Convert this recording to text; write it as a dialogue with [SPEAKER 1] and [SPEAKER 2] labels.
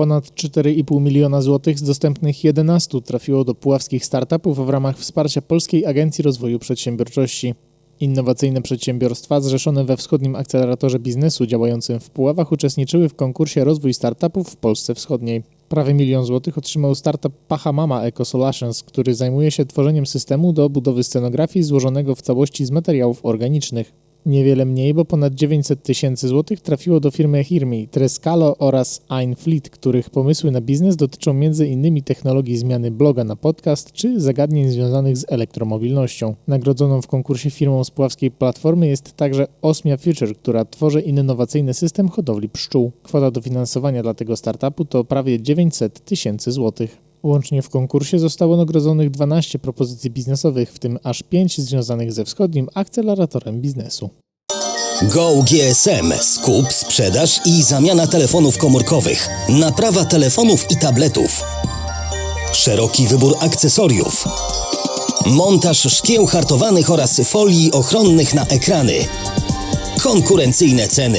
[SPEAKER 1] Ponad 4,5 miliona złotych z dostępnych 11 trafiło do puławskich startupów w ramach wsparcia Polskiej Agencji Rozwoju Przedsiębiorczości. Innowacyjne przedsiębiorstwa zrzeszone we wschodnim akceleratorze biznesu działającym w Puławach uczestniczyły w konkursie Rozwój Startupów w Polsce Wschodniej. Prawie milion złotych otrzymał startup Pachamama Eco Solutions, który zajmuje się tworzeniem systemu do budowy scenografii złożonego w całości z materiałów organicznych. Niewiele mniej, bo ponad 900 tysięcy złotych trafiło do firmy Hirmi, Trescalo oraz Einfleet, których pomysły na biznes dotyczą m.in. technologii zmiany bloga na podcast czy zagadnień związanych z elektromobilnością. Nagrodzoną w konkursie firmą z puławskiej platformy jest także Osmia Future, która tworzy innowacyjny system hodowli pszczół. Kwota dofinansowania dla tego startupu to prawie 900 tysięcy złotych. Łącznie w konkursie zostało nagrodzonych 12 propozycji biznesowych, w tym aż 5 związanych ze wschodnim akceleratorem biznesu.
[SPEAKER 2] Go GSM. Skup, sprzedaż i zamiana telefonów komórkowych. Naprawa telefonów i tabletów. Szeroki wybór akcesoriów. Montaż szkieł hartowanych oraz folii ochronnych na ekrany. Konkurencyjne ceny.